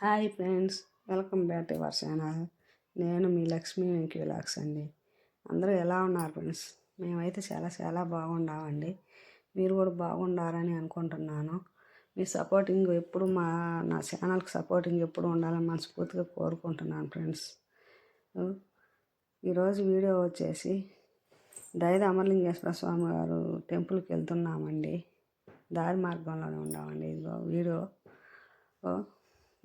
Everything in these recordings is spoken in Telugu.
Hi friends welcome back to our channel. నేను మీ లక్ష్మీ వెంకి విలాక్స్ అండి. అందరూ ఎలా ఉన్నారు ఫ్రెండ్స్? మేమైతే చాలా చాలా బాగున్నామండి. మీరు కూడా బాగుండాలని అనుకుంటున్నాను. మీ సపోర్టింగ్ ఎప్పుడు మా నా ఛానల్కి సపోర్టింగ్ ఎప్పుడు ఉండాలని మనస్ఫూర్తిగా కోరుకుంటున్నాను ఫ్రెండ్స్. ఈరోజు వీడియో వచ్చేసి దైద అమరలింగేశ్వర స్వామి గారు టెంపుల్కి వెళ్తున్నామండి. దారి మార్గంలోనే ఉన్నామండి. ఇదిగో వీడియో.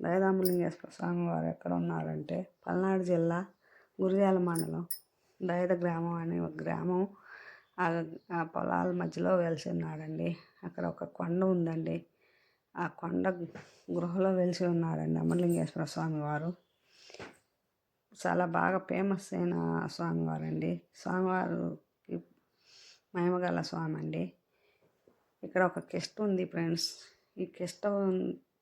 దయదామలింగేశ్వర స్వామి వారు ఎక్కడ ఉన్నారంటే పల్నాడు జిల్లా గురిజాల మండలం దయద గ్రామం అనే ఒక గ్రామం. ఆ పొలాల మధ్యలో వెలిసి ఉన్నాడండి అక్కడ ఒక కొండ ఉందండి. ఆ కొండ గృహలో వెలిసి ఉన్నారండి అమరలింగేశ్వర స్వామి వారు. చాలా బాగా ఫేమస్ అయిన స్వామివారు అండి స్వామివారికి మహిమగల స్వామి అండి. ఇక్కడ ఒక కిష్ట ఉంది ఫ్రెండ్స్. ఈ కిష్ట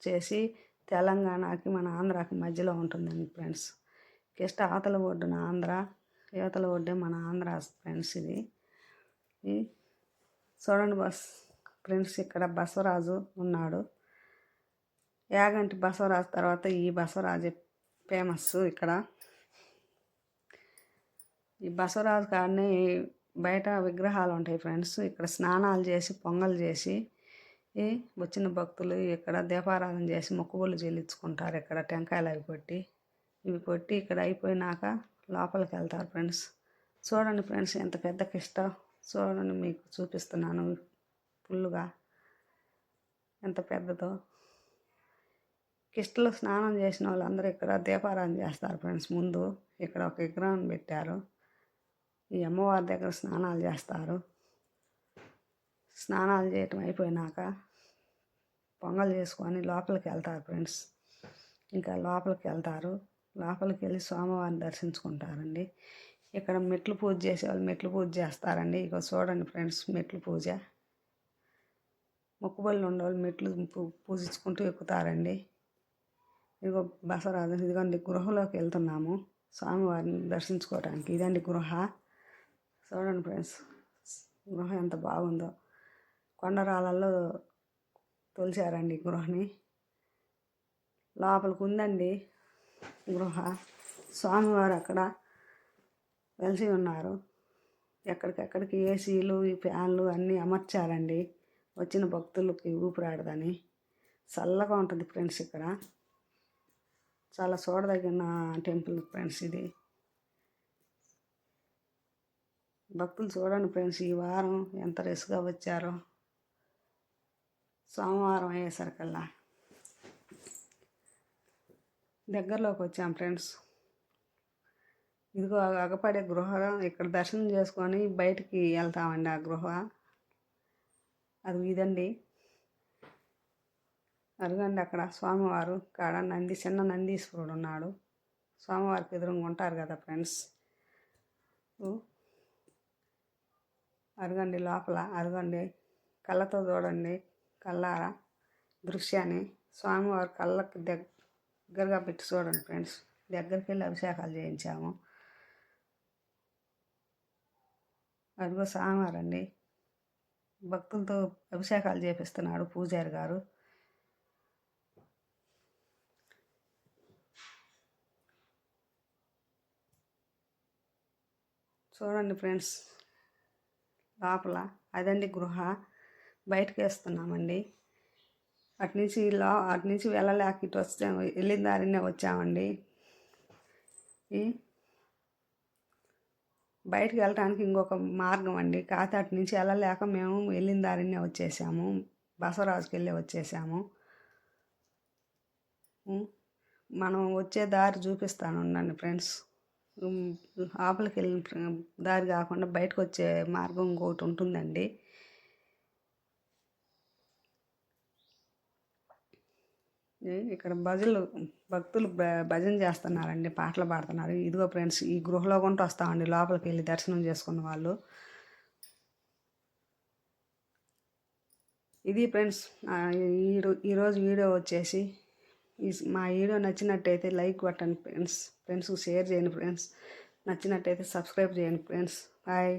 చేసి తెలంగాణకి మన ఆంధ్రాకి మధ్యలో ఉంటుందండి ఫ్రెండ్స్. కిష్ట అవతల ఒడ్డున ఆంధ్ర యువతల ఒడ్డే మన ఆంధ్ర ఫ్రెండ్స్ ఇది. చూడండి బస్ ఫ్రెండ్స్ ఇక్కడ బసవరాజు ఉన్నాడు. యాగంటి బసవరాజు తర్వాత ఈ బసవరాజు ఫేమస్ ఇక్కడ. ఈ బసవరాజు కాడనే బయట విగ్రహాలు ఉంటాయి ఫ్రెండ్స్. ఇక్కడ స్నానాలు చేసి పొంగల్ చేసి ఈ వచ్చిన భక్తులు ఇక్కడ దీపారాధన చేసి మొక్కుబళ్ళు చెల్లించుకుంటారు. ఇక్కడ టెంకాయలు అవి కొట్టి ఇవి కొట్టి ఇక్కడ అయిపోయినాక లోపలికి వెళ్తారు ఫ్రెండ్స్. చూడండి ఫ్రెండ్స్ ఎంత పెద్ద కిష్ట. చూడండి మీకు చూపిస్తున్నాను ఫుల్గా ఎంత పెద్దదో. కిష్టలో స్నానం చేసిన వాళ్ళందరూ ఇక్కడ దీపారాధన చేస్తారు ఫ్రెండ్స్. ముందు ఇక్కడ ఒక విగ్రహం పెట్టారు. ఈ అమ్మవారి దగ్గర స్నానాలు చేస్తారు. స్నానాలు చేయటం అయిపోయినాక పొంగల్ చేసుకొని లోపలికి వెళ్తారు ఫ్రెండ్స్. ఇంకా లోపలికి వెళ్తారు. లోపలికి వెళ్ళి స్వామివారిని దర్శించుకుంటారండి. ఇక్కడ మెట్లు పూజ చేసే వాళ్ళు మెట్లు పూజ చేస్తారండి. ఇక చూడండి ఫ్రెండ్స్ మెట్లు పూజ. మొక్కుబళ్ళు ఉండేవాళ్ళు మెట్లు పూజించుకుంటూ ఎక్కుతారండి. ఇదిగో బసరాజు ఇదిగోండి గృహలోకి వెళ్తున్నాము. స్వామివారిని దర్శించుకోవడానికి ఇదండి గృహ. చూడండి ఫ్రెండ్స్ గృహ ఎంత బాగుందో. కొండరాళ్ళల్లో తొలిచారండి గృహని. లోపలికి ఉందండి గృహ. స్వామివారు అక్కడ వెలిసి ఉన్నారు. ఎక్కడికెక్కడికి ఏసీలు ఈ ఫ్యాన్లు అన్నీ అమర్చారండి. వచ్చిన భక్తులకి ఊపిరాడదని. చల్లగా ఉంటుంది ఫ్రెండ్స్ ఇక్కడ. చాలా చూడదగిన టెంపుల్ ఫ్రెండ్స్ ఇది. భక్తులు చూడండి ఫ్రెండ్స్ ఈ వారం ఎంత రిస్క్గా వచ్చారో. సోమవారం అయ్యేసరికల్లా. దగ్గరలోకి వచ్చాం ఫ్రెండ్స్. ఇదిగో అగపడే గృహ ఇక్కడ దర్శనం చేసుకొని బయటికి వెళ్తామండి ఆ గృహ. అది ఇదండి. అరుగండి అక్కడ స్వామివారు కాడ నంది చిన్న నందీశ్వరుడు ఉన్నాడు. స్వామివారికి ఎదురుగా ఉంటారు కదా ఫ్రెండ్స్. అరగండి లోపల అరగండి కళ్ళతో చూడండి. కళ్ళారా? దృశ్యాన్ని స్వామివారి కళ్ళకు దగ్గరగా పెట్టి చూడండి ఫ్రెండ్స్. దగ్గరికి వెళ్ళి అభిషేకాలు చేయించాము. అదిగో స్వామివారండి. భక్తులతో అభిషేకాలు చేపిస్తున్నాడు పూజారి గారు. చూడండి ఫ్రెండ్స్. లోపల అదండి గృహ. బయటకు వేస్తున్నామండి అటు నుంచి ఇలా అటు నుంచి వెళ్ళలేక ఇటు వస్తే వెళ్ళిన దారినే వచ్చామండి. బయటకు వెళ్ళడానికి ఇంకొక మార్గం అండి. కాకపోతే అటు నుంచి వెళ్ళలేక మేము వెళ్ళిన దారినే వచ్చేసాము. బసవరాజుకి వెళ్ళి వచ్చేసాము మనం వచ్చే దారి చూపిస్తాను ఉండండి ఫ్రెండ్స్. లోపలికి వెళ్ళిన దారి కాకుండా బయటకు వచ్చే మార్గం ఇంకొకటి ఉంటుందండి. ఇక్కడ భజనలు భక్తులు భజన చేస్తున్నారండి పాటలు పాడుతున్నారు. ఇదిగో ఫ్రెండ్స్ ఈ గృహలో కొంటూ వస్తామండి లోపలికి వెళ్ళి దర్శనం చేసుకున్న వాళ్ళు. ఇది ఫ్రెండ్స్ ఈరోజు వీడియో వచ్చేసి మా వీడియో నచ్చినట్టయితే లైక్ కొట్టండి ఫ్రెండ్స్ ఫ్రెండ్స్కి షేర్ చేయండి ఫ్రెండ్స్ నచ్చినట్టయితే సబ్స్క్రైబ్ చేయండి ఫ్రెండ్స్. బాయ్.